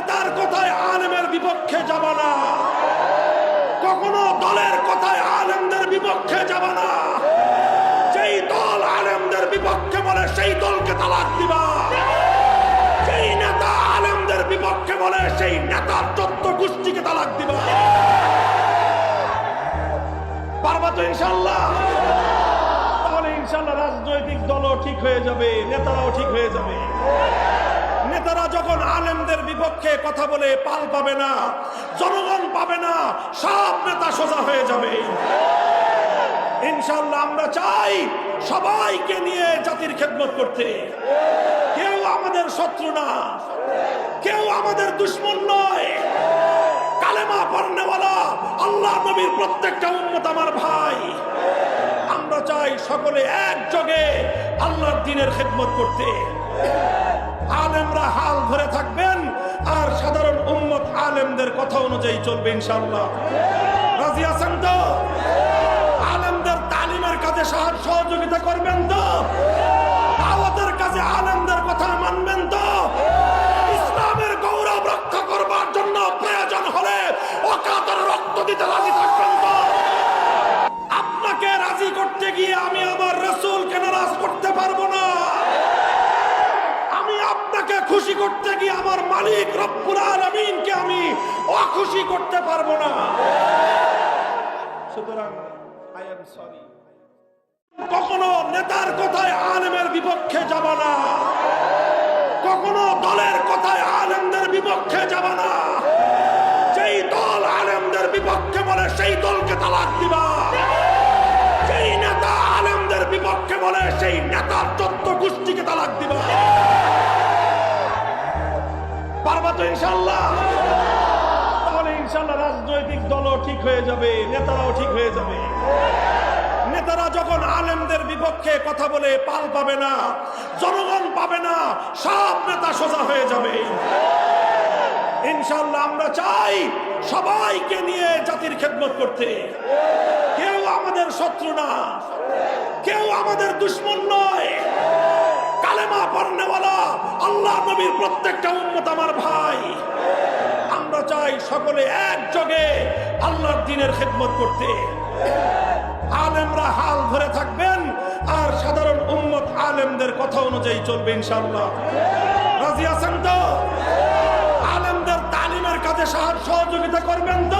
নেতার কথায় আলেমের বিপক্ষে যাব না। কখনো দলের কথায় আলেমদের বিপক্ষে যাব না। যেই দল আলেমদের বিপক্ষে বলে, সেই দলকে তালাক দিবা। যেই নেতা আলেমদের বিপক্ষে বলে, সেই নেতার চোদ্দ গোষ্ঠীকে তালাক দিবা। পারবা তো ইনশাল্লাহ তাহলে ইনশাল্লাহ রাজনৈতিক দলও ঠিক হয়ে যাবে, নেতারাও ঠিক হয়ে যাবে। নেতারা যখন আলেমদের বিপক্ষে কথা বলে পাল পাবে না, জনগণ পাবে না, সব নেতা সোজা হয়ে যাবে। ইনশাল্লাহ আমরা চাই সবাইকে নিয়ে জাতির খেদমত করতে। কেউ আমাদের শত্রু না, কেউ আমাদের দুশ্মন নয়। কালেমা পড়নেওয়ালা, আল্লাহ নবীর প্রত্যেকটা উম্মত আমার ভাই। আমরা চাই সকলে একযোগে আল্লাহর দিনের খেদমত করতে। আলেমরা হাল ধরে থাকবেন আর সাধারণ উম্মত আলেমদের কথা অনুযায়ী চলবে ইনশাআল্লাহ। রাজি আছেন তো? আলেমদের তালিমের কাজে সাহায্য সহযোগিতা করবেন তো? আলেমদের কথা মানবেন তো? ইসলামের গৌরব রক্ষা করবার জন্য প্রয়োজন হলে অকাতর রক্ত দিতে রাজি করতে গিয়ে আমার মালিক রব্বুল আলামিনকে আমি অখুশি করতে পারব না। সুতরাং আই এম সরি কখনো নেতার কথায় আলেমের বিপক্ষে যাব না। কখনো দলের কথায় আলেমদের বিপক্ষে যাব না। যেই দল আলেমদের বিপক্ষে বলে, সেই দলকে তালাক দিবা। ইনশাল্লাহ তাহলে ইনশাল্লাহ রাজনৈতিক দলও ঠিক হয়ে যাবে, নেতারাও ঠিক হয়ে যাবে। নেতারা যখন আলেমদের বিপক্ষে কথা বলে, পাল পাবে না, জনগণ পাবে না, সব নেতা সোজা হয়ে যাবে। ইনশাল্লাহ আমরা চাই সবাইকে নিয়ে জাতির খেদমত করতে। কেউ আমাদের শত্রু না, কেউ আমাদের দুশ্মন নয়। আল্লাহ নবীর প্রত্যেকটা উম্মত আমার ভাই। আমরা চাই সকলে একযোগে আল্লাহর দিনের খেদমত করতে। আলেমরা হাল ধরে থাকবেন আর সাধারণ উম্মত আলেমদের কথা অনুযায়ী চলবে ইনশাআল্লাহ। রাজি আছেন তো? আলেমদের তালিমের কাজে সাহায্য সহযোগিতা করবেন তো?